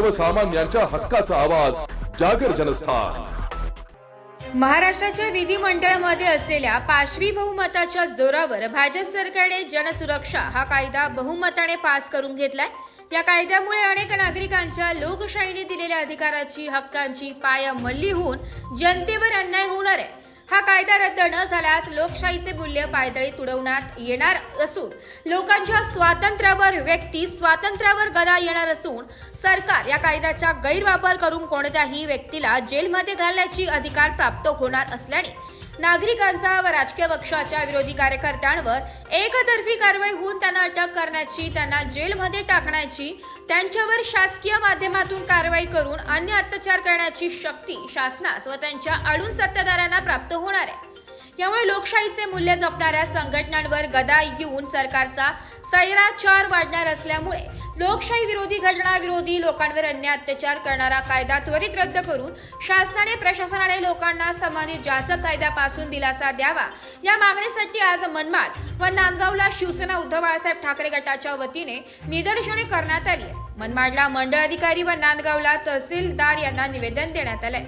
सर्वसामान्यांच्या हक्काचा आवाज जागर जनस्थान. महाराष्ट्राच्या विधिमंडळामध्ये असलेल्या पाशवी बहुमताच्या जोरावर भाजप सरकारने जनसुरक्षा हा कायदा बहुमताने पास करून घेतलाय. या कायद्यामुळे अनेक नागरिकांच्या लोकशाहीने दिलेल्या अधिकाराची हक्कांची पायमल्ली होऊन जनतेवर अन्याय होणार आहे. हा कायदा रद्द न झाल्यास लोकशाहीचे मूल्य पायदळी तुडवण्यात येणार असून लोकांच्या स्वातंत्र्यावर व्यक्ती स्वातंत्र्यावर गदा येणार असून सरकार या कायद्याचा गैरवापर करून कोणत्याही व्यक्तीला जेलमध्ये घालण्याची अधिकार प्राप्त होणार असल्याने नागरिकांचा व राजकीय पक्षाच्या विरोधी कार्यकर्त्यांवर एकतर्फी कारवाई होऊन त्यांना अटक करण्याची त्यांना जेलमध्ये टाकण्याची त्यांच्यावर शासकीय माध्यमातून कारवाई करून अन्य अत्याचार करण्याची शक्ती शासनास व त्यांच्या आडून सत्ताधाऱ्यांना प्राप्त होणार आहे. यामुळे लोकशाहीचे मूल्य जपणाऱ्या संघटनांवर गदा येऊन सरकारचा सैराचार वाढणार असल्यामुळे लोकशाही विरोधी घटना विरोधी लोकांवर अन्याय अत्याचार करणारा कायदा त्वरित रद्द करून शासनाने प्रशासनाने लोकांना संबंधित जाचक कायद्यापासून दिलासा द्यावा. या मागणीसाठी आज मनमाड व नांदगावला शिवसेना उद्धव बाळासाहेब ठाकरे गटाच्या वतीने निदर्शने करण्यात आली मनमाडला मंडळ अधिकारी व नांदगावला तहसीलदार यांना निवेदन देण्यात आलंय.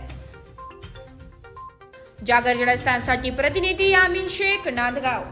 जागर जडस्थानसाठी प्रतिनिधी यामीन शेख नांदगाव.